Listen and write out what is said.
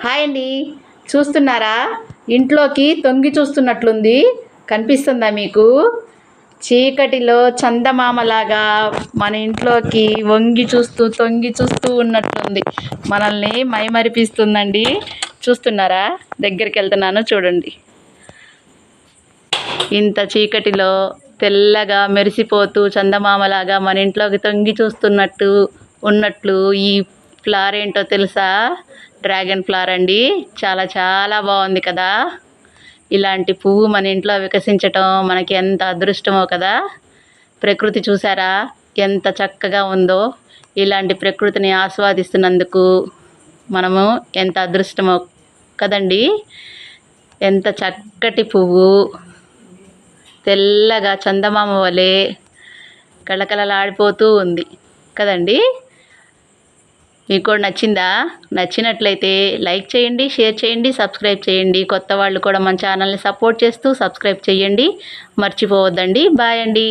Hi అండి. చూస్తున్నారా? ఇంట్లోకి తొంగి చూస్తున్నట్లుంది. కనిపిస్తుందా మీకు? చీకటిలో చందమామలాగా మన ఇంట్లోకి వంగి చూస్తూ తొంగి చూస్తూ ఉన్నట్లుంది. మనల్ని మైమరిపిస్తుందండి. చూస్తున్నారా? దగ్గరికి వెళ్తున్నాను చూడండి. ఇంత చీకటిలో తెల్లగా మెరిసిపోతూ చందమామలాగా మన ఇంట్లోకి తొంగి చూస్తున్నట్టు ఉన్నట్లు ఈ ఫ్లార్ ఏంటో తెలుసా? డ్రాగన్ ఫ్లవర్ అండి. చాలా చాలా బాగుంది కదా. ఇలాంటి పువ్వు మన ఇంట్లో వికసించటం మనకి ఎంత అదృష్టమో కదా. ప్రకృతి చూసారా? ఎంత చక్కగా ఉందో. ఇలాంటి ప్రకృతిని ఆస్వాదిస్తున్నందుకు మనము ఎంత అదృష్టమో కదండి. ఎంత చక్కటి పువ్వు. తెల్లగా చందమామ వలె కళకళలాడిపోతూ ఉంది కదండి. మీకు కూడా నచ్చిందా? నచ్చినట్లయితే లైక్ చేయండి షేర్ చేయండి సబ్స్క్రైబ్ చేయండి. కొత్త వాళ్ళు కూడా మన ఛానల్ని సపోర్ట్ చేస్తూ సబ్స్క్రైబ్ చేయండి. మర్చిపోవద్దండి. బాయ్ అండి.